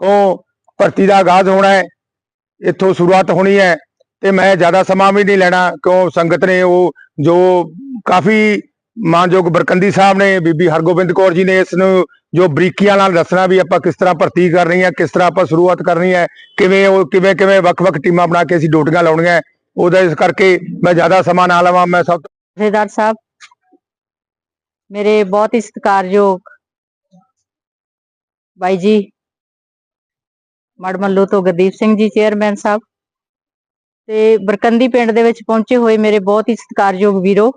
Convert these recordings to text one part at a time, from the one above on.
ਕੋ ਭਰਤੀ ਦਾ ਆਗਾਜ਼ ਹੋਣਾ ਹੈ? ਇੱਥੋਂ ਸ਼ੁਰੂਆਤ ਹੋਣੀ ਹੈ ਤੇ ਮੈਂ ਜ਼ਿਆਦਾ ਸਮਾਂ ਵੀ ਨਹੀਂ ਲੈਣਾ, ਕਿਉਂ ਸੰਗਤ ਨੇ ਉਹ ਜੋ ਕਾਫੀ ਮਾਨਯੋਗ ਬਰਕੰਦੀ ਸਾਹਿਬ ਨੇ, ਬੀਬੀ ਹਰਗੋਬਿੰਦ ਕੌਰ ਜੀ ਨੇ ਇਸ ਨੂੰ ਜੋ ਬਰੀਕੀਆਂ ਨਾਲ ਦੱਸਣਾ ਵੀ ਆਪਾਂ ਕਿਸ ਤਰ੍ਹਾਂ ਭਰਤੀ ਕਰਨੀ ਹੈ ਕਿਸ ਤਰ੍ਹਾਂ ਆਪਾਂ ਸ਼ੁਰੂਆਤ ਕਰਨੀ ਹੈ ਕਿਵੇਂ ਉਹ, ਕਿਵੇਂ ਕਿਵੇਂ ਵੱਖ-ਵੱਖ ਟੀਮਾਂ ਬਣਾ ਕੇ ਅਸੀਂ ਡਿਊਟੀਆਂ ਲਾਉਣੀਆਂ, ਉਹਦਾ ਇਸ ਕਰਕੇ ਮੈਂ ਜ਼ਿਆਦਾ ਸਮਾਂ ਨਾ ਲਵਾਂ, ਮੈਂ ਸਭ ਤੋਂ ਸਾਹਿਬ, ਮੇਰੇ ਬਹੁਤ ਹੀ ਸਤਿਕਾਰਯੋਗ ਬਾਈ ਜੀ ਮੜਮੱਲੋ ਤੋਂ ਗੁਰਦੀਪ ਸਿੰਘ ਜੀ ਚੇਅਰਮੈਨ ਸਾਹਿਬ ਤੇ ਬਰਕੰਦੀ ਪਿੰਡ ਦੇ ਵਿੱਚ ਪਹੁੰਚੇ ਹੋਏ ਮੇਰੇ ਬਹੁਤ ਹੀ ਸਤਿਕਾਰਯੋਗ ਵੀਰੋ।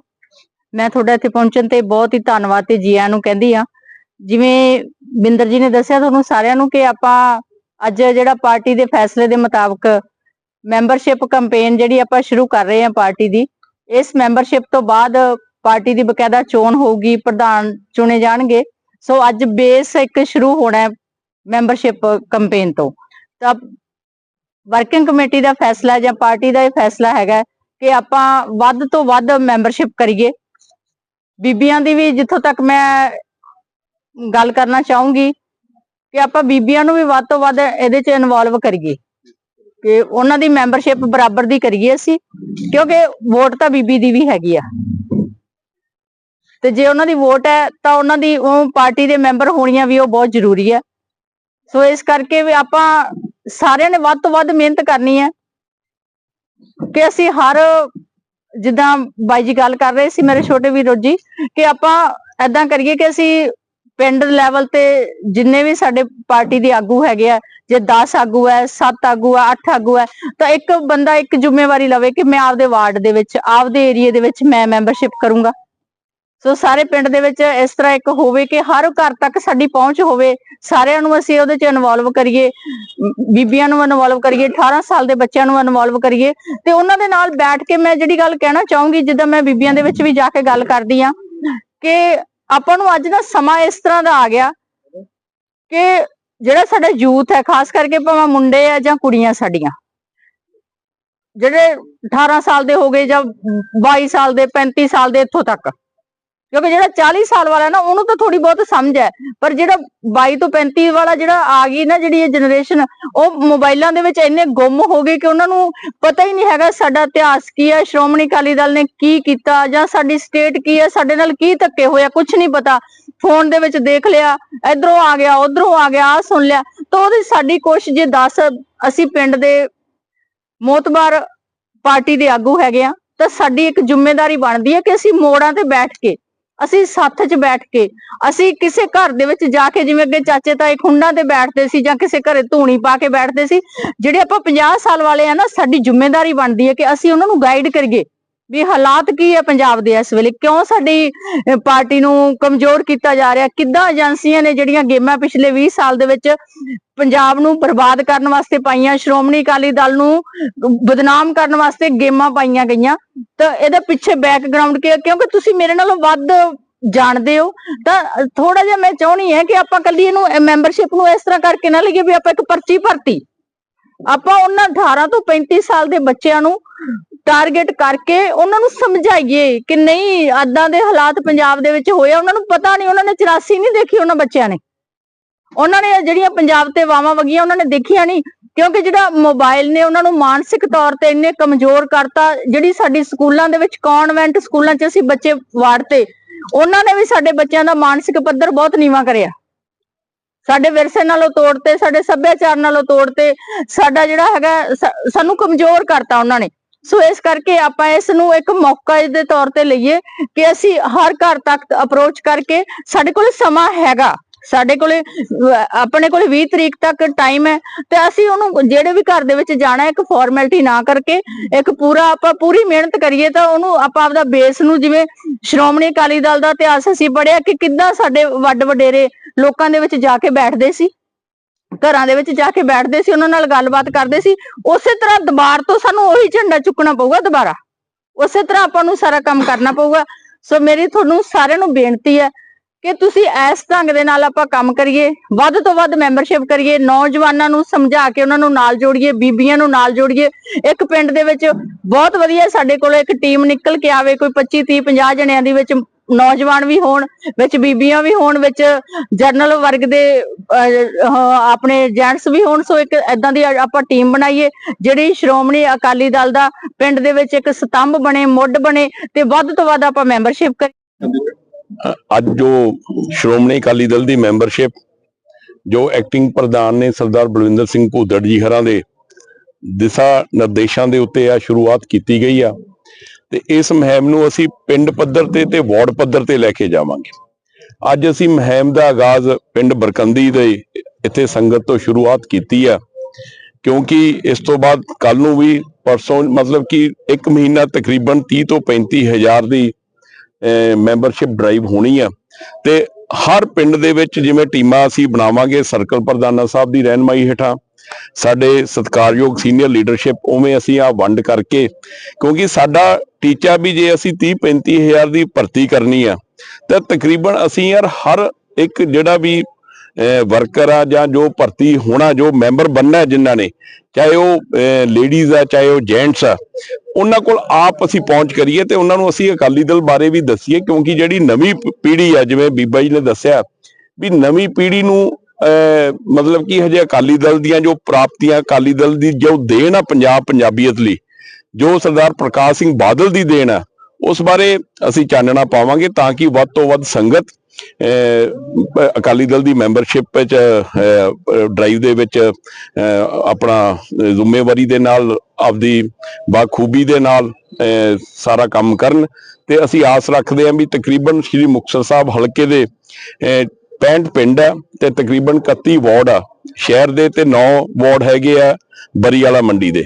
ਮੈਂ ਤੁਹਾਡਾ ਇੱਥੇ ਪਹੁੰਚਣ ਤੇ ਬਹੁਤ ਹੀ ਧੰਨਵਾਦ ਤੇ ਜੀ ਆਇਆਂ ਨੂੰ ਕਹਿੰਦੀ ਆ ਜਿਵੇਂ ਬਿੰਦਰ ਜੀ ਨੇ ਦੱਸਿਆ ਤੁਹਾਨੂੰ ਸਾਰਿਆਂ ਨੂੰ ਕਿ ਆਪਾਂ ਅੱਜ ਜਿਹੜਾ ਪਾਰਟੀ ਦੇ ਫੈਸਲੇ ਦੇ ਮੁਤਾਬਕ ਮੈਂਬਰਸ਼ਿਪ ਕੈਂਪੇਨ ਜਿਹੜੀ ਆਪਾਂ ਸ਼ੁਰੂ ਕਰ ਰਹੇ ਹਾਂ ਪਾਰਟੀ ਦੀ, ਇਸ ਮੈਂਬਰਸ਼ਿਪ ਤੋਂ ਬਾਅਦ ਪਾਰਟੀ ਦੀ ਬਕਾਇਦਾ ਚੋਣ ਹੋਊਗੀ, ਪ੍ਰਧਾਨ ਚੁਣੇ ਜਾਣਗੇ। ਸੋ ਅੱਜ ਬੇਸ ਇੱਕ ਸ਼ੁਰੂ ਹੋਣਾ ਹੈ ਮੈਂਬਰਸ਼ਿਪ ਕੈਂਪੇਨ ਤੋਂ। ਤਾਂ ਵਰਕਿੰਗ ਕਮੇਟੀ ਦਾ ਫੈਸਲਾ ਜਾਂ ਪਾਰਟੀ ਦਾ ਇਹ ਫੈਸਲਾ ਹੈਗਾ ਕਿ ਆਪਾਂ ਵੱਧ ਤੋਂ ਵੱਧ ਮੈਂਬਰਸ਼ਿਪ ਕਰੀਏ। ਬੀਬੀਆਂ ਦੀ ਵੀ ਜਿੱਥੋਂ ਤੱਕ ਮੈਂ ਗੱਲ ਕਰਨਾ ਚਾਹੂੰਗੀ ਕਿ ਆਪਾਂ ਬੀਬੀਆਂ ਨੂੰ ਵੀ ਵੱਧ ਤੋਂ ਵੱਧ ਇਹਦੇ 'ਚ ਇਨਵੋਲਵ ਕਰੀਏ। ਕਿ ਉਹਨਾਂ ਦੀ ਮੈਂਬਰਸ਼ਿਪ ਬਰਾਬਰ ਦੀ ਕਰੀਏ ਅਸੀਂ, ਕਿਉਂਕਿ ਵੋਟ ਤਾਂ ਬੀਬੀ ਦੀ ਵੀ ਹੈਗੀ ਆ। ਤੇ ਜੇ ਉਹਨਾਂ ਦੀ ਵੋਟ ਹੈ ਤਾਂ ਉਹਨਾਂ ਦੀ ਉਹ ਪਾਰਟੀ ਦੇ ਮੈਂਬਰ ਹੋਣੀਆਂ ਵੀ ਉਹ ਬਹੁਤ ਜ਼ਰੂਰੀ ਹੈ ਸੋ ਇਸ ਕਰਕੇ ਵੀ ਆਪਾਂ ਸਾਰਿਆਂ ਨੇ ਵੱਧ ਤੋਂ ਵੱਧ ਮਿਹਨਤ ਕਰਨੀ ਹੈ ਕਿ ਅਸੀਂ ਹਰ ਜਿੱਦਾਂ ਬਾਈ ਜੀ ਗੱਲ ਕਰ ਰਹੇ ਸੀ ਮੇਰੇ ਛੋਟੇ ਵੀਰੋ ਜੀ ਕਿ ਆਪਾਂ ਐਦਾਂ ਕਰੀਏ ਕਿ ਅਸੀਂ ਪਿੰਡ ਲੈਵਲ ਤੇ ਜਿੰਨੇ ਵੀ ਸਾਡੇ ਪਾਰਟੀ ਦੇ ਆਗੂ ਹੈਗੇ ਆ, ਜੇ 10 ਆਗੂ ਹੈ 7 ਆਗੂ ਹੈ 8 ਆਗੂ ਹੈ, ਤਾਂ ਇੱਕ ਬੰਦਾ ਇੱਕ ਜ਼ਿੰਮੇਵਾਰੀ ਲਵੇ ਕਿ ਮੈਂ ਆਪਦੇ ਵਾਰਡ ਦੇ ਵਿੱਚ, ਆਪਦੇ ਏਰੀਏ ਦੇ ਵਿੱਚ ਮੈਂ ਮੈਂਬਰਸ਼ਿਪ ਕਰੂੰਗਾ। ਸੋ ਸਾਰੇ ਪਿੰਡ ਦੇ ਵਿੱਚ ਇਸ ਤਰ੍ਹਾਂ ਇੱਕ ਹੋਵੇ ਕਿ ਹਰ ਘਰ ਤੱਕ ਸਾਡੀ ਪਹੁੰਚ ਹੋਵੇ, ਸਾਰਿਆਂ ਨੂੰ ਅਸੀਂ ਉਹਦੇ 'ਚ ਇਨਵੋਲਵ ਕਰੀਏ, ਬੀਬੀਆਂ ਨੂੰ ਇਨਵੋਲਵ ਕਰੀਏ 18 ਸਾਲ ਦੇ ਬੱਚਿਆਂ ਨੂੰ ਇਨਵੋਲਵ ਕਰੀਏ ਤੇ ਉਹਨਾਂ ਦੇ ਨਾਲ ਬੈਠ ਕੇ ਮੈਂ ਜਿਹੜੀ ਗੱਲ ਕਹਿਣਾ ਚਾਹੂੰਗੀ, ਜਿੱਦਾਂ ਮੈਂ ਬੀਬੀਆਂ ਦੇ ਵਿੱਚ ਵੀ ਜਾ ਕੇ ਗੱਲ ਕਰਦੀ ਆ ਕਿ ਆਪਾਂ ਨੂੰ ਅੱਜ ਦਾ ਸਮਾਂ ਇਸ ਤਰ੍ਹਾਂ ਦਾ ਆ ਗਿਆ ਕਿ ਜਿਹੜਾ ਸਾਡਾ ਯੂਥ ਹੈ, ਖਾਸ ਕਰਕੇ ਭਾਵੇਂ ਮੁੰਡੇ ਆ ਜਾਂ ਕੁੜੀਆਂ ਸਾਡੀਆਂ, ਜਿਹੜੇ 18 ਸਾਲ ਦੇ ਹੋ ਗਏ ਜਾਂ 22 ਸਾਲ ਦੇ 35 ਸਾਲ ਦੇ ਇੱਥੋਂ ਤੱਕ ਕਿਉਂਕਿ ਜਿਹੜਾ 40 ਸਾਲ ਵਾਲਾ ਨਾ, ਉਹਨੂੰ ਤਾਂ ਥੋੜੀ ਬਹੁਤ ਸਮਝ ਹੈ। ਪਰ ਜਿਹੜਾ 22 ਤੋਂ 35 ਵਾਲਾ ਜਿਹੜਾ ਆ ਗਈ ਨਾ ਜਿਹੜੀ ਇਹ ਜਨਰੇਸ਼ਨ ਉਹ ਮੋਬਾਈਲਾਂ ਦੇ ਵਿੱਚ ਇੰਨੇ ਗੁੰਮ ਹੋ ਗਏ ਕਿ ਉਹਨਾਂ ਨੂੰ ਪਤਾ ਹੀ ਨਹੀਂ ਹੈਗਾ ਸਾਡਾ ਇਤਿਹਾਸ ਕੀ ਹੈ, ਸ਼੍ਰੋਮਣੀ ਅਕਾਲੀ ਦਲ ਨੇ ਕੀ ਕੀਤਾ ਜਾਂ ਸਾਡੀ ਸਟੇਟ ਕੀ ਹੈ, ਸਾਡੇ ਨਾਲ ਕੀ ਧੱਕੇ ਹੋਇਆ ਕੁਝ ਨਹੀਂ ਪਤਾ। ਫੋਨ ਦੇ ਵਿੱਚ ਦੇਖ ਲਿਆ, ਇਧਰੋਂ ਆ ਗਿਆ, ਉਧਰੋਂ ਆ ਗਿਆ ਆ ਸੁਣ ਲਿਆ। ਤਾਂ ਉਹਦੀ ਸਾਡੀ ਕੋਸ਼ਿਸ਼ ਜੇ 10 ਅਸੀਂ ਪਿੰਡ ਦੇ ਮੋਤਬਾਰ ਪਾਰਟੀ ਦੇ ਆਗੂ ਹੈਗੇ ਆ, ਤਾਂ ਸਾਡੀ ਇੱਕ ਜ਼ਿੰਮੇਵਾਰੀ ਬਣਦੀ ਹੈ ਕਿ ਅਸੀਂ ਮੋੜਾਂ ਤੇ ਬੈਠ ਕੇ ਅਸੀਂ ਸੱਥ 'ਚ ਬੈਠ ਕੇ, ਅਸੀਂ ਕਿਸੇ ਘਰ ਦੇ ਵਿੱਚ ਜਾ ਕੇ ਜਿਵੇਂ ਅੱਗੇ ਚਾਚੇ ਤਾਏ ਖੁੰਡਾਂ ਤੇ ਬੈਠਦੇ ਸੀ ਜਾਂ ਕਿਸੇ ਘਰੇ ਧੂਣੀ ਪਾ ਕੇ ਬੈਠਦੇ ਸੀ, ਜਿਹੜੇ ਆਪਾਂ 50 ਸਾਲ ਵਾਲੇ ਆ ਨਾ, ਸਾਡੀ ਜ਼ਿੰਮੇਵਾਰੀ ਬਣਦੀ ਹੈ ਕਿ ਅਸੀਂ ਉਹਨਾਂ ਨੂੰ ਗਾਈਡ ਕਰੀਏ। ਵੀ ਹਾਲਾਤ ਕੀ ਹੈ ਪੰਜਾਬ ਦੇ ਇਸ ਵੇਲੇ? ਕਿਉਂ ਸਾਡੀ ਪਾਰਟੀ ਨੂੰ ਕਮਜ਼ੋਰ ਕੀਤਾ ਜਾ ਰਿਹਾ? ਕਿੱਦਾਂ ਏਜੰਸੀਆਂ ਨੇ ਜਿਹੜੀਆਂ ਗੇਮਾਂ ਪਿਛਲੇ 20 ਸਾਲ ਦੇ ਵਿੱਚ ਪੰਜਾਬ ਨੂੰ ਬਰਬਾਦ ਕਰਨ ਵਾਸਤੇ ਪਾਈਆਂ? ਸ਼੍ਰੋਮਣੀ ਅਕਾਲੀ ਦਲ ਨੂੰ ਬਦਨਾਮ ਕਰਨ ਵਾਸਤੇ ਗੇਮਾਂ ਪਾਈਆਂ ਗਈਆਂ। ਤਾਂ ਇਹਦਾ ਪਿੱਛੇ ਬੈਕਗ੍ਰਾਉਂਡ ਕੀ ਕਿਉਂਕਿ ਤੁਸੀਂ ਮੇਰੇ ਨਾਲੋਂ ਵੱਧ ਜਾਣਦੇ ਹੋ। ਤਾਂ ਥੋੜਾ ਜਿਹਾ ਮੈਂ ਚਾਹਣੀ ਹੈ ਕਿ ਆਪਾਂ ਕੱਲੀ ਇਹਨੂੰ ਮੈਂਬਰਸ਼ਿਪ ਨੂੰ ਇਸ ਤਰ੍ਹਾਂ ਕਰਕੇ ਨਾ ਲਈਏ ਵੀ ਆਪਾਂ ਇੱਕ ਪਰਚੀ ਭਰਤੀ। ਆਪਾਂ ਉਹਨਾਂ 18 ਤੋਂ 35 ਸਾਲ ਦੇ ਬੱਚਿਆਂ ਨੂੰ ਟਾਰਗੇਟ ਕਰਕੇ ਉਹਨਾਂ ਨੂੰ ਸਮਝਾਈਏ ਕਿ ਨਹੀਂ ਆਦਾਂ ਦੇ ਹਾਲਾਤ ਪੰਜਾਬ ਦੇ ਵਿੱਚ ਹੋਏ ਆ, ਉਹਨਾਂ ਨੂੰ ਪਤਾ ਨਹੀਂ ਉਹਨਾਂ ਨੇ 84 ਨਹੀਂ ਦੇਖੀ ਉਹਨਾਂ ਬੱਚਿਆਂ ਨੇ। ਉਹਨਾਂ ਨੇ ਜਿਹੜੀਆਂ ਪੰਜਾਬ ਤੇ ਵਾਵਾਂ ਵਗੀਆਂ ਉਹਨਾਂ ਨੇ ਦੇਖੀਆਂ ਨਹੀਂ ਕਿਉਂਕਿ ਜਿਹੜਾ ਮੋਬਾਈਲ ਨੇ ਉਹਨਾਂ ਨੂੰ ਮਾਨਸਿਕ ਤੌਰ ਤੇ ਇੰਨੇ ਕਮਜ਼ੋਰ ਕਰਤਾ ਜਿਹੜੀ ਸਾਡੀ ਸਕੂਲਾਂ ਦੇ ਵਿੱਚ ਕਨਵੈਂਟ ਸਕੂਲਾਂ 'ਚ ਅਸੀਂ ਬੱਚੇ ਵਾੜਤੇ ਉਹਨਾਂ ਨੇ ਵੀ ਸਾਡੇ ਬੱਚਿਆਂ ਦਾ ਮਾਨਸਿਕ ਪੱਧਰ ਬਹੁਤ ਨੀਵਾਂ ਕਰਿਆ। ਸਾਡੇ ਵਿਰਸੇ ਨਾਲੋਂ ਤੋੜਤੇ ਸਾਡੇ ਸੱਭਿਆਚਾਰ ਨਾਲੋਂ ਤੋੜਤੇ ਸਾਡਾ ਜਿਹੜਾ ਹੈਗਾ ਸ- ਸਾਨੂੰ ਕਮਜ਼ੋਰ ਕਰਤਾ ਉਹਨਾਂ ਨੇ। ਸੋ ਇਸ ਕਰਕੇ ਆਪਾਂ ਇਸ ਨੂੰ ਇੱਕ ਮੌਕਾ ਦੇ ਤੌਰ ਤੇ ਲਈਏ ਕਿ ਅਸੀਂ ਹਰ ਘਰ ਤੱਕ ਅਪਰੋਚ ਕਰਕੇ ਸਾਡੇ ਕੋਲ ਸਮਾਂ ਹੈਗਾ। ਸਾਡੇ ਕੋਲੇ ਆਪਣੇ ਕੋਲੇ 20 ਤਰੀਕ ਤੱਕ ਟਾਈਮ ਹੈ ਤੇ ਅਸੀਂ ਉਹਨੂੰ ਜਿਹੜੇ ਵੀ ਘਰ ਦੇ ਵਿੱਚ ਜਾਣਾ, ਇੱਕ ਫਾਰਮੈਲਿਟੀ ਨਾ ਕਰਕੇ, ਇੱਕ ਪੂਰਾ ਆਪਾਂ ਪੂਰੀ ਮਿਹਨਤ ਕਰੀਏ ਤਾਂ ਉਹਨੂੰ ਆਪਾਂ ਆਪਦਾ ਬੇਸ ਨੂੰ ਜਿਵੇਂ ਸ਼੍ਰੋਮਣੀ ਅਕਾਲੀ ਦਲ ਦਾ ਇਤਿਹਾਸ ਅਸੀਂ ਪੜਿਆ ਕਿ ਕਿੱਦਾਂ ਸਾਡੇ ਵੱਡ ਵਡੇਰੇ ਲੋਕਾਂ ਦੇ ਵਿੱਚ ਜਾ ਕੇ ਬੈਠਦੇ ਸੀ। ਘਰਾਂ ਦੇ ਵਿੱਚ ਜਾ ਕੇ ਬੈਠਦੇ ਸੀ, ਉਹਨਾਂ ਨਾਲ ਗੱਲਬਾਤ ਕਰਦੇ ਸੀ। ਉਸੇ ਤਰ੍ਹਾਂ ਦੁਬਾਰ ਤੋਂ ਸਾਨੂੰ ਉਹੀ ਝੰਡਾ ਚੁੱਕਣਾ ਪਊਗਾ ਦੁਬਾਰਾ। ਉਸੇ ਤਰ੍ਹਾਂ ਆਪਾਂ ਨੂੰ ਸਾਰਾ ਕੰਮ ਕਰਨਾ ਪਊਗਾ। ਸੋ ਮੇਰੀ ਤੁਹਾਨੂੰ ਸਾਰਿਆਂ ਨੂੰ ਬੇਨਤੀ ਹੈ ਕਿ ਤੁਸੀਂ ਇਸ ਢੰਗ ਦੇ ਨਾਲ ਆਪਾਂ ਕੰਮ ਕਰੀਏ, ਵੱਧ ਤੋਂ ਵੱਧ ਮੈਂਬਰਸ਼ਿਪ ਕਰੀਏ, ਨੌਜਵਾਨਾਂ ਨੂੰ ਸਮਝਾ ਕੇ ਉਹਨਾਂ ਨੂੰ ਨਾਲ ਜੋੜੀਏ, ਬੀਬੀਆਂ ਨੂੰ ਨਾਲ ਜੋੜੀਏ। ਇੱਕ ਪਿੰਡ ਦੇ ਵਿੱਚ ਬਹੁਤ ਵਧੀਆ ਸਾਡੇ ਕੋਲ ਇੱਕ ਟੀਮ ਨਿਕਲ ਕੇ ਆਵੇ, ਕੋਈ 25 30 50 ਜਣਿਆਂ ਦੀ ਵਿੱਚ ਨੌਜਵਾਨ ਵੀ ਹੋਣ, ਵਿੱਚ ਬੀਬੀਆਂ ਵੀ ਹੋਣ, ਵਿੱਚ ਜਰਨਲ ਵਰਗ ਦੇ ਆਪਣੇ ਜੈਂਟਸ ਵੀ ਹੋਣ, ਸੋ ਇੱਕ ਐਦਾਂ ਦੀ ਆਪਾਂ ਟੀਮ ਬਣਾਈਏ, ਜਿਹੜੀ ਸ਼੍ਰੋਮਣੀ ਅਕਾਲੀ ਦਲ ਦਾ ਪਿੰਡ ਦੇ ਵਿੱਚ ਇੱਕ ਸਤੰਭ ਬਣੇ, ਮੁੱਢ ਬਣੇ ਤੇ ਵੱਧ ਤੋਂ ਵੱਧ ਆਪਾਂ ਮੈਂਬਰਸ਼ਿਪ ਕਰੀਏ। ਅੱਜ ਜੋ ਸ਼੍ਰੋਮਣੀ ਅਕਾਲੀ ਦਲ ਦੀ ਮੈਂਬਰਸ਼ਿਪ ਜੋ ਐਕਟਿੰਗ ਪ੍ਰਧਾਨ ਨੇ ਸਰਦਾਰ ਬਲਵਿੰਦਰ ਸਿੰਘ ਭੂਦੜ ਜੀ ਹਰਾਂ ਦੇ ਦਿਸ਼ਾ ਨਿਰਦੇਸ਼ਾਂ ਦੇ ਉੱਤੇ ਆ, ਸ਼ੁਰੂਆਤ ਕੀਤੀ ਗਈ ਆ ਤੇ ਇਸ ਮੁਹਿੰਮ ਨੂੰ ਅਸੀਂ ਪਿੰਡ ਪੱਧਰ ਤੇ ਤੇ ਵਾਰਡ ਪੱਧਰ ਤੇ ਲੈ ਕੇ ਜਾਵਾਂਗੇ। ਅੱਜ ਅਸੀਂ ਮੁਹਿੰਮ ਦਾ ਆਗਾਜ਼ ਪਿੰਡ ਬਰਕੰਦੀ ਦੇ ਇੱਥੇ ਸੰਗਤ ਤੋਂ ਸ਼ੁਰੂਆਤ ਕੀਤੀ ਆ, ਕਿਉਂਕਿ ਇਸ ਤੋਂ ਬਾਅਦ ਕੱਲ ਨੂੰ ਵੀ ਪਰਸੋਂ ਮਤਲਬ ਕਿ ਇੱਕ ਮਹੀਨਾ ਤਕਰੀਬਨ 30 ਤੋਂ 35 ਹਜ਼ਾਰ ਦੀ ਮੈਂਬਰਸ਼ਿਪ ਡਰਾਈਵ ਹੋਣੀ ਆ। ਤੇ ਹਰ ਪਿੰਡ ਦੇ ਵਿੱਚ ਜਿਵੇਂ ਟੀਮਾਂ ਅਸੀਂ ਬਣਾਵਾਂਗੇ, ਸਰਕਲ ਪ੍ਰਧਾਨਾ ਸਾਹਿਬ ਦੀ ਰਹਿਨਮਾਈ ਹੇਠਾਂ ਸਾਡੇ ਸਤਿਕਾਰਯੋਗ ਸੀਨੀਅਰ ਲੀਡਰਸ਼ਿਪ ਉਵੇਂ ਅਸੀਂ ਆ ਵੰਡ ਕਰਕੇ, ਕਿਉਂਕਿ ਸਾਡਾ ਟੀਚਾ ਵੀ ਜੇ ਅਸੀਂ 30 35 ਹਜ਼ਾਰ ਦੀ ਭਰਤੀ ਕਰਨੀ ਆ, ਤਾਂ ਤਕਰੀਬਨ ਅਸੀਂ ਯਾਰ ਹਰ ਇੱਕ ਜਿਹੜਾ ਵੀ ਵਰਕਰ ਆ ਜਾਂ ਜੋ ਭਰਤੀ ਹੋਣਾ, ਜੋ ਮੈਂਬਰ ਬੰਨਾ ਹੈ ਜਿਨ੍ਹਾਂ ਨੇ, ਚਾਹੇ ਉਹ ਲੇਡੀਜ਼ ਆ, ਚਾਹੇ ਉਹ ਜੈਂਟਸ ਆ, ਉਹਨਾਂ ਕੋਲ ਆਪ ਅਸੀਂ ਪਹੁੰਚ ਕਰੀਏ ਤੇ ਉਹਨਾਂ ਨੂੰ ਅਸੀਂ ਅਕਾਲੀ ਦਲ ਬਾਰੇ ਵੀ ਦੱਸੀਏ, ਕਿਉਂਕਿ ਜਿਹੜੀ ਨਵੀਂ ਪੀੜ੍ਹੀ ਆ, ਜਿਵੇਂ ਬੀਬਾ ਜੀ ਨੇ ਦੱਸਿਆ, ਵੀ ਨਵੀਂ ਪੀੜ੍ਹੀ ਨੂੰ ਮਤਲਬ ਕਿ ਹਜੇ ਅਕਾਲੀ ਦਲ ਦੀਆਂ ਜੋ ਪ੍ਰਾਪਤੀਆਂ, ਅਕਾਲੀ ਦਲ ਦੀ ਜੋ ਦੇਣ ਆ ਪੰਜਾਬ ਪੰਜਾਬੀਅਤ ਲਈ, ਜੋ ਸਰਦਾਰ ਪ੍ਰਕਾਸ਼ ਸਿੰਘ ਬਾਦਲ ਦੀ ਦੇਣ ਆ, ਉਸ ਬਾਰੇ ਅਸੀਂ ਚਾਨਣਾ ਪਾਵਾਂਗੇ ਤਾਂ ਕਿ ਵੱਧ ਤੋਂ ਵੱਧ ਸੰਗਤ ਅਕਾਲੀ ਦਲ ਦੀ ਮੈਂਬਰਸ਼ਿਪ ਵਿੱਚ ਡਰਾਈਵ ਦੇ ਵਿੱਚ ਆਪਣਾ ਜ਼ਿੰਮੇਵਾਰੀ ਦੇ ਨਾਲ, ਆਪਦੀ ਬਾਖੂਬੀ ਦੇ ਨਾਲ ਸਾਰਾ ਕੰਮ ਕਰਨ ਤੇ ਅਸੀਂ ਆਸ ਰੱਖਦੇ ਹਾਂ ਵੀ ਤਕਰੀਬਨ ਸ੍ਰੀ ਮੁਕਤਸਰ ਸਾਹਿਬ ਹਲਕੇ ਦੇ 65 ਪਿੰਡ ਆ ਤੇ ਤਕਰੀਬਨ 31 ਵਾਰਡ ਆ। ਸ਼ਹਿਰ ਦੇ ਤੇ 9 ਵਾਰਡ ਹੈਗੇ ਆ ਬਰੀ ਵਾਲਾ ਮੰਡੀ ਦੇ।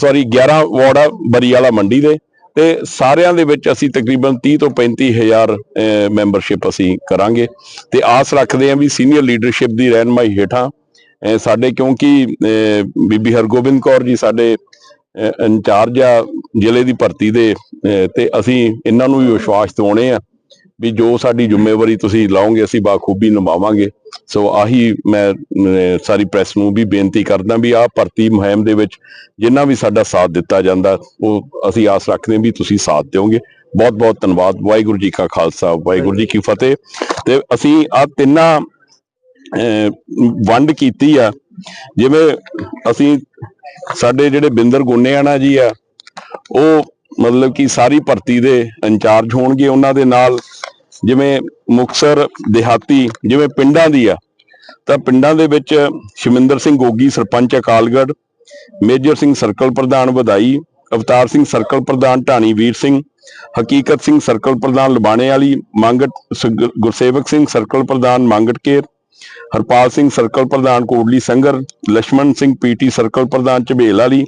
ਸੌਰੀ 11 ਵਾਰਡ ਆ ਬਰੀ ਵਾਲਾ ਮੰਡੀ ਦੇ ਤੇ ਸਾਰਿਆਂ ਦੇ ਵਿੱਚ ਅਸੀਂ ਤਕਰੀਬਨ 30 ਤੋਂ 35 ਹਜ਼ਾਰ ਮੈਂਬਰਸ਼ਿਪ ਅਸੀਂ ਕਰਾਂਗੇ ਤੇ ਆਸ ਰੱਖਦੇ ਹਾਂ ਵੀ ਸੀਨੀਅਰ ਲੀਡਰਸ਼ਿਪ ਦੀ ਰਹਿਨਮਾਈ ਹੇਠਾਂ ਸਾਡੇ ਕਿਉਂਕਿ ਬੀਬੀ ਹਰਗੋਬਿੰਦ ਕੌਰ ਜੀ ਸਾਡੇ ਇੰਚਾਰਜ ਆ ਜ਼ਿਲ੍ਹੇ ਦੀ ਭਰਤੀ ਦੇ, ਅਹ ਤੇ ਅਸੀਂ ਇਹਨਾਂ ਨੂੰ ਵੀ ਵਿਸ਼ਵਾਸ ਦਿਵਾਉਣੇ ਆ ਵੀ ਜੋ ਸਾਡੀ ਜ਼ਿੰਮੇਵਾਰੀ ਤੁਸੀਂ ਲਾਓਗੇ ਅਸੀਂ ਬਾਖੂਬੀ ਨਿਭਾਵਾਂਗੇ। ਸੋ ਆਹੀ ਮੈਂ ਸਾਰੀ ਪ੍ਰੈਸ ਨੂੰ ਵੀ ਬੇਨਤੀ ਕਰਦਾ ਵੀ ਆਹ ਭਰਤੀ ਮੁਹਿੰਮ ਦੇ ਵਿੱਚ ਜਿੰਨਾ ਵੀ ਸਾਡਾ ਸਾਥ ਦਿੱਤਾ ਜਾਂਦਾ ਉਹ ਅਸੀਂ ਆਸ ਰੱਖਦੇ ਵੀ ਤੁਸੀਂ ਸਾਥ ਦਿਓਗੇ। ਬਹੁਤ ਬਹੁਤ ਧੰਨਵਾਦ। ਵਾਹਿਗੁਰੂ ਜੀ ਕਾ ਖਾਲਸਾ ਵਾਹਿਗੁਰੂ ਜੀ ਕੀ ਫਤਿਹ। ਤੇ ਅਸੀਂ ਆ ਤਿੰਨਾਂ ਅਹ, ਵੰਡ ਕੀਤੀ ਆ। ਜਿਵੇਂ ਅਸੀਂ ਸਾਡੇ ਜਿਹੜੇ ਬਿੰਦਰ ਗੁੰਨੇਆਣਾ ਜੀ ਆ ਉਹ ਮਤਲਬ ਕਿ ਸਾਰੀ ਭਰਤੀ ਦੇ ਇੰਚਾਰਜ ਹੋਣਗੇ ਉਹਨਾਂ ਦੇ ਨਾਲ। ਜਿਵੇਂ ਮੁਕਸਰ ਦਿਹਾਤੀ ਜਿਵੇਂ ਪਿੰਡਾਂ ਦੀ ਆ, ਤਾਂ ਪਿੰਡਾਂ ਦੇ ਵਿੱਚ ਸ਼ਮਿੰਦਰ ਸਿੰਘ ਗੋਗੀ, ਸਰਪੰਚ ਅਕਾਲਗੜ ਮੇਜਰ ਸਿੰਘ ਸਰਕਲ ਪ੍ਰਧਾਨ ਵਧਾਈ, ਅਵਤਾਰ ਸਿੰਘ ਸਰਕਲ ਪ੍ਰਧਾਨ ਢਾਣੀ ਵੀਰ ਸਿੰਘ, ਹਕੀਕਤ ਸਿੰਘ ਸਰਕਲ ਪ੍ਰਧਾਨ ਲਬਾਣੇ ਵਾਲੀ, ਮੰਗਟ ਗੁਰਸੇਵਕ ਸਿੰਘ ਸਰਕਲ ਪ੍ਰਧਾਨ ਮੰਗਟਕੇਰ ਹਰਪਾਲ ਸਿੰਘ ਸਰਕਲ ਪ੍ਰਧਾਨ ਕੋਟਲੀ ਸੰਗਰ ਲక్ష్మణ ਸਿੰਘ ਪੀਟੀ ਸਰਕਲ ਪ੍ਰਧਾਨ ਝਬੇਲ ਵਾਲੀ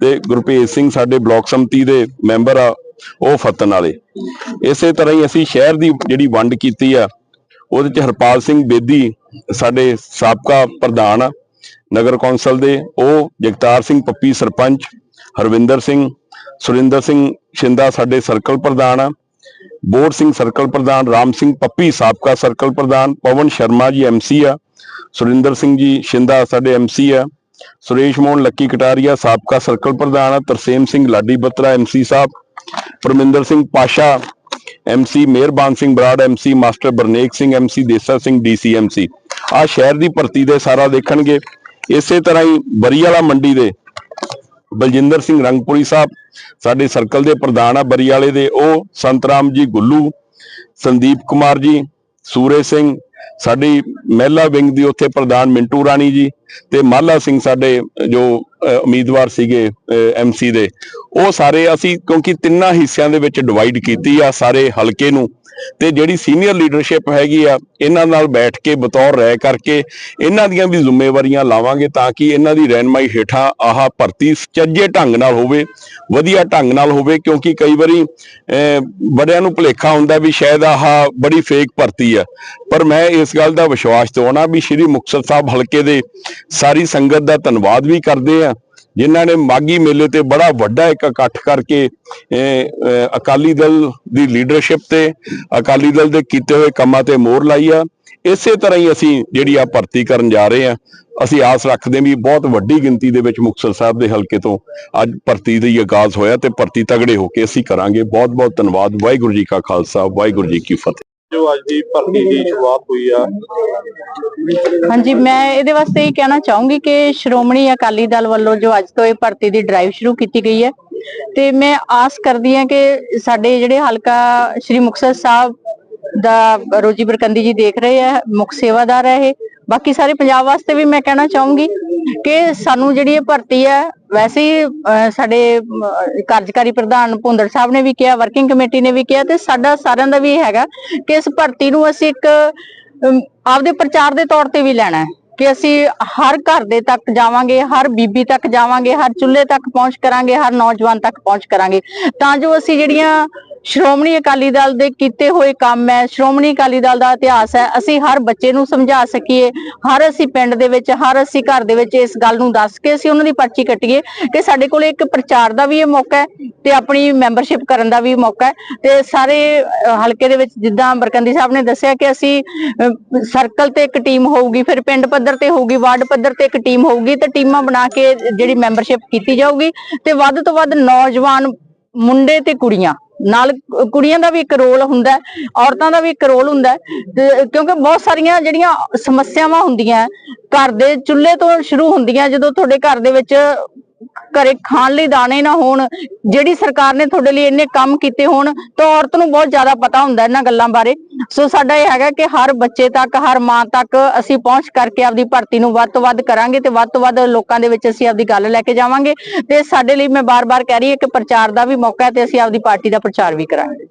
ਤੇ ਗੁਰਪ੍ਰੀਤ ਸਿੰਘ ਸਾਡੇ ਬਲਾਕ ਸੰਮਤੀ ਦੇ ਮੈਂਬਰ ਆ ਉਹ ਫਤਨ ਵਾਲੇ। ਇਸੇ ਤਰ੍ਹਾਂ ਹੀ ਅਸੀਂ ਸ਼ਹਿਰ ਦੀ ਜਿਹੜੀ ਵੰਡ ਕੀਤੀ ਆ, ਉਹਦੇ ਚ ਹਰਪਾਲ ਸਿੰਘ ਬੇਦੀ ਸਾਡੇ ਸਾਬਕਾ ਪ੍ਰਧਾਨ ਆ, ਨਗਰ ਕੌਂਸਲ ਦੇ। ਉਹ ਜਗਤਾਰ ਸਿੰਘ ਪੱਪੀ ਸਰਪੰਚ, ਹਰਵਿੰਦਰ ਸਿੰਘ, ਸੁਰਿੰਦਰ ਸਿੰਘ ਸ਼ਿੰਦਾ ਸਾਡੇ ਸਰਕਲ ਪ੍ਰਧਾਨ ਆ, ਬੋਰ ਸਿੰਘ ਸਰਕਲ ਪ੍ਰਧਾਨ, ਰਾਮ ਸਿੰਘ ਪੱਪੀ ਸਾਬਕਾ ਸਰਕਲ ਪ੍ਰਧਾਨ, ਪਵਨ ਸ਼ਰਮਾ ਜੀ ਐਮਸੀ ਆ, ਸੁਰਿੰਦਰ ਸਿੰਘ ਜੀ ਸ਼ਿੰਦਾ ਸਾਡੇ ਐਮਸੀ ਆ, ਸੁਰੇਸ਼ ਮੋਹਨ ਲੱਕੀ ਕਟਾਰੀਆ ਸਾਬਕਾ ਸਰਕਲ ਪ੍ਰਧਾਨ ਆ, ਤਰਸੇਮ ਸਿੰਘ ਲਾਡੀ ਬੱਤਰਾ ਐਮਸੀ ਸਾਹਿਬ Parminder Singh Pasha MC Mehrban Singh Brar MC master Barnek Singh MC Desa Singh DC MC ਆ ਸ਼ਹਿਰ ਦੀ ਭਰਤੀ ਦੇ ਸਾਰਾ ਦੇਖਣਗੇ। ਇਸੇ ਤਰ੍ਹਾਂ ਹੀ ਬਰੀਵਾਲਾ ਮੰਡੀ ਦੇ ਬਲਜਿੰਦਰ ਸਿੰਘ ਰੰਗਪੁਰੀ ਸਾਹਿਬ, ਸਾਡੇ ਸਰਕਲ ਦੇ ਪ੍ਰਧਾਨ ਆ ਬਰੀਵਾਲੇ ਦੇ, ਉਹ ਸੰਤਰਾਮ ਜੀ ਗੁੱਲੂ, ਸੰਦੀਪ ਕੁਮਾਰ ਜੀ, ਸੂਰੇ ਸਿੰਘ, ਸਾਡੀ ਮਹਿਲਾ ਵਿੰਗ ਦੀ ਉੱਥੇ ਪ੍ਰਧਾਨ ਮਿੰਟੂ ਰਾਣੀ ਜੀ ਤੇ ਮਾਲਾ ਸਿੰਘ ਸਾਡੇ ਜੋ ਉਮੀਦਵਾਰ ਸੀਗੇ ਐਮਸੀ ਦੇ ਉਹ ਸਾਰੇ ਅਸੀਂ ਕਿਉਂਕਿ ਤਿੰਨਾਂ ਹਿੱਸਿਆਂ ਦੇ ਵਿੱਚ ਡਿਵਾਈਡ ਕੀਤੀ ਆ ਸਾਰੇ ਹਲਕੇ ਨੂੰ। ਤੇ ਜਿਹੜੀ ਸੀਨੀਅਰ ਲੀਡਰਸ਼ਿਪ ਹੈਗੀ ਆ ਇਹਨਾਂ ਨਾਲ ਬੈਠ ਕੇ ਬਤੌਰ ਰਾਏ ਕਰਕੇ ਇਹਨਾਂ ਦੀਆਂ ਵੀ ਜ਼ਿੰਮੇਵਾਰੀਆਂ ਲਾਵਾਂਗੇ ਤਾਂ ਕਿ ਇਹਨਾਂ ਦੀ ਰਹਿਨਮਾਈ ਹੇਠਾਂ ਆਹ ਭਰਤੀ ਸੁਚੱਜੇ ਢੰਗ ਨਾਲ ਹੋਵੇ ਵਧੀਆ ਢੰਗ ਨਾਲ ਹੋਵੇ ਕਿਉਂਕਿ ਕਈ ਵਾਰੀ ਅਹ, ਬੜਿਆਂ ਨੂੰ ਭੁਲੇਖਾ ਹੁੰਦਾ ਵੀ ਸ਼ਾਇਦ ਆਹ ਬੜੀ ਫੇਕ ਭਰਤੀ ਆ। ਪਰ ਮੈਂ ਇਸ ਗੱਲ ਦਾ ਵਿਸ਼ਵਾਸ ਦਿਵਾਉਣਾ ਵੀ ਸ਼੍ਰੀ ਮੁਕਤਸਰ ਸਾਹਿਬ ਹਲਕੇ ਦੇ ਸਾਰੀ ਸੰਗਤ ਦਾ ਧੰਨਵਾਦ ਵੀ ਕਰਦੇ ਆ ਜਿਨ੍ਹਾਂ ਨੇ ਮਾਗੀ ਮੇਲੇ ਤੇ ਬੜਾ ਵੱਡਾ ਇੱਕ ਇਕੱਠ ਕਰਕੇ ਅਹ, ਅਹ, ਅਕਾਲੀ ਦਲ ਦੀ ਲੀਡਰਸ਼ਿਪ ਤੇ ਅਕਾਲੀ ਦਲ ਦੇ ਕੀਤੇ ਹੋਏ ਕੰਮਾਂ ਤੇ ਮੋਹਰ ਲਾਈ ਆ। ਇਸੇ ਤਰ੍ਹਾਂ ਹੀ ਅਸੀਂ ਜਿਹੜੀ ਆ ਭਰਤੀ ਕਰਨ ਜਾ ਰਹੇ ਆ ਅਸੀਂ ਆਸ ਰੱਖਦੇ ਹਾਂ ਵੀ ਬਹੁਤ ਵੱਡੀ ਗਿਣਤੀ ਦੇ ਵਿੱਚ ਮੁਕਤਸਰ ਸਾਹਿਬ ਦੇ ਹਲਕੇ ਤੋਂ ਅੱਜ ਭਰਤੀ ਦੀ ਆਗਾਜ਼ ਹੋਇਆ ਤੇ ਭਰਤੀ ਤਗੜੇ ਹੋ ਕੇ ਅਸੀਂ ਕਰਾਂਗੇ। ਬਹੁਤ ਬਹੁਤ ਧੰਨਵਾਦ। ਵਾਹਿਗੁਰੂ ਜੀ ਕਾ ਖਾਲਸਾ ਵਾਹਿਗੁਰੂ ਜੀ ਕੀ ਫਤਿਹ। ਜੋ ਅੱਜ ਦੀ ਭਰਤੀ ਦੀ ਸ਼ੁਰੂਆਤ ਹੋਈ ਆ। ਹਾਂਜੀ, ਮੈਂ ਇਹਦੇ ਵਾਸਤੇ ਇਹ ਕਹਿਣਾ ਚਾਹੂੰਗੀ ਕਿ ਸ਼੍ਰੋਮਣੀ ਅਕਾਲੀ ਦਲ ਵੱਲੋਂ ਜੋ ਅੱਜ ਤੋਂ ਇਹ ਭਰਤੀ ਦੀ ਡਰਾਈਵ ਸ਼ੁਰੂ ਕੀਤੀ ਗਈ ਹੈ ਤੇ ਮੈਂ ਆਸ ਕਰਦੀ ਹਾਂ ਕਿ ਸਾਡੇ ਜਿਹੜੇ ਹਲਕਾ ਸ਼੍ਰੀ ਮੁਕਤਸਰ ਸਾਹਿਬ ਦਾ ਰੋਜੀ ਬਰਕੰਦੀ ਜੀ ਦੇਖ ਰਹੇ ਆ, ਮੁੱਖ ਸੇਵਾਦਾਰ ਹੈ ਇਹ। ਬਾਕੀ ਸਾਰੇ ਪੰਜਾਬ ਵਾਸਤੇ ਵੀ ਮੈਂ ਕਹਿਣਾ ਚਾਹੂੰਗੀ ਕਿ ਸਾਨੂੰ ਜਿਹੜੀ ਇਹ ਭਰਤੀ ਹੈ ਵੈਸੇ ਸਾਡੇ ਕਾਰਜਕਾਰੀ ਪ੍ਰਧਾਨ ਭੁੰਦੜ ਸਾਹਿਬ ਨੇ ਵੀ ਕਿਹਾ ਵਰਕਿੰਗ ਕਮੇਟੀ ਨੇ ਵੀ ਕਿਹਾ ਤੇ ਸਾਡਾ ਸਾਰਿਆਂ ਦਾ ਵੀ ਇਹ ਹੈਗਾ ਕਿ ਇਸ ਭਰਤੀ ਨੂੰ ਅਸੀਂ ਇੱਕ ਆਪਦੇ ਪ੍ਰਚਾਰ ਦੇ ਤੌਰ ਤੇ ਵੀ ਲੈਣਾ ਹੈ ਕਿ ਅਸੀਂ ਹਰ ਘਰ ਦੇ ਤੱਕ ਜਾਵਾਂਗੇ, ਹਰ ਬੀਬੀ ਤੱਕ ਜਾਵਾਂਗੇ, ਹਰ ਚੁੱਲ੍ਹੇ ਤੱਕ ਪਹੁੰਚ ਕਰਾਂਗੇ, ਹਰ ਨੌਜਵਾਨ ਤੱਕ ਪਹੁੰਚ ਕਰਾਂਗੇ। ਤਾਂ ਜੋ ਅਸੀਂ ਜਿਹੜੀਆਂ ਸ਼੍ਰੋਮਣੀ ਅਕਾਲੀ ਦਲ ਦੇ ਕੀਤੇ ਹੋਏ ਕੰਮ ਹੈ, ਸ਼੍ਰੋਮਣੀ ਅਕਾਲੀ ਦਲ ਦਾ ਇਤਿਹਾਸ ਹੈ, ਅਸੀਂ ਹਰ ਬੱਚੇ ਨੂੰ ਸਮਝਾ ਸਕੀਏ, ਹਰ ਅਸੀਂ ਪਿੰਡ ਦੇ ਵਿੱਚ, ਹਰ ਅਸੀਂ ਘਰ ਦੇ ਵਿੱਚ ਇਸ ਗੱਲ ਨੂੰ ਦੱਸ ਕੇ ਅਸੀਂ ਉਹਨਾਂ ਦੀ ਪਰਚੀ ਕੱਟੀਏ ਕਿ ਸਾਡੇ ਕੋਲ ਇੱਕ ਪ੍ਰਚਾਰ ਦਾ ਵੀ ਇਹ ਮੌਕਾ ਹੈ ਤੇ ਆਪਣੀ ਮੈਂਬਰਸ਼ਿਪ ਕਰਨ ਦਾ ਵੀ ਮੌਕਾ ਹੈ ਤੇ ਸਾਰੇ ਹਲਕੇ ਦੇ ਵਿੱਚ ਜਿੱਦਾਂ ਬਰਕੰਦੀ ਸਾਹਿਬ ਨੇ ਦੱਸਿਆ ਕਿ ਅਸੀਂ ਸਰਕਲ ਤੇ ਇੱਕ ਟੀਮ ਹੋਊਗੀ, ਫਿਰ ਪਿੰਡ ਪੱਧਰ ਤੇ ਹੋਊਗੀ, ਵਾਰਡ ਪੱਧਰ ਤੇ ਇੱਕ ਟੀਮ ਹੋਊਗੀ ਤੇ ਟੀਮਾਂ ਬਣਾ ਕੇ ਜਿਹੜੀ ਮੈਂਬਰਸ਼ਿਪ ਕੀਤੀ ਜਾਊਗੀ ਤੇ ਵੱਧ ਤੋਂ ਵੱਧ ਨੌਜਵਾਨ ਮੁੰਡੇ ਤੇ ਕੁੜੀਆਂ ਨਾਲ ਕੁੜੀਆਂ ਦਾ ਵੀ ਇੱਕ ਰੋਲ ਹੁੰਦਾ ਔਰਤਾਂ ਦਾ ਵੀ ਇੱਕ ਰੋਲ ਹੁੰਦਾ ਤੇ ਕਿਉਂਕਿ ਬਹੁਤ ਸਾਰੀਆਂ ਜਿਹੜੀਆਂ ਸਮੱਸਿਆਵਾਂ ਹੁੰਦੀਆਂ ਘਰ ਦੇ ਚੁੱਲ੍ਹੇ ਤੋਂ ਸ਼ੁਰੂ ਹੁੰਦੀਆਂ, ਜਦੋਂ ਤੁਹਾਡੇ ਘਰ ਦੇ ਵਿੱਚ ਘਰੇ ਖਾਣ ਲਈ ਦਾਣੇ ਨਾ ਹੋਣ, ਜਿਹੜੀ ਸਰਕਾਰ ਨੇ ਤੁਹਾਡੇ ਲਈ ਇੰਨੇ ਕੰਮ ਕੀਤੇ ਹੋਣ, ਤਾਂ ਔਰਤ ਨੂੰ ਬਹੁਤ ਜ਼ਿਆਦਾ ਪਤਾ ਹੁੰਦਾ ਇਹਨਾਂ ਗੱਲਾਂ ਬਾਰੇ। ਸੋ ਸਾਡਾ ਇਹ ਹੈਗਾ ਕਿ ਹਰ ਬੱਚੇ ਤੱਕ, ਹਰ ਮਾਂ ਤੱਕ ਅਸੀਂ ਪਹੁੰਚ ਕਰਕੇ ਆਪਦੀ ਭਰਤੀ ਨੂੰ ਵੱਧ ਤੋਂ ਵੱਧ ਕਰਾਂਗੇ ਤੇ ਵੱਧ ਤੋਂ ਵੱਧ ਲੋਕਾਂ ਦੇ ਵਿੱਚ ਅਸੀਂ ਆਪਦੀ ਗੱਲ ਲੈ ਕੇ ਜਾਵਾਂਗੇ। ਤੇ ਸਾਡੇ ਲਈ ਮੈਂ ਬਾਰ-ਬਾਰ ਕਹਿ ਰਹੀ ਹਾਂ ਕਿ ਪ੍ਰਚਾਰ ਦਾ ਵੀ ਮੌਕਾ ਹੈ ਤੇ ਅਸੀਂ ਆਪਦੀ ਪਾਰਟੀ ਦਾ ਪ੍ਰਚਾਰ ਵੀ ਕਰਾਂਗੇ।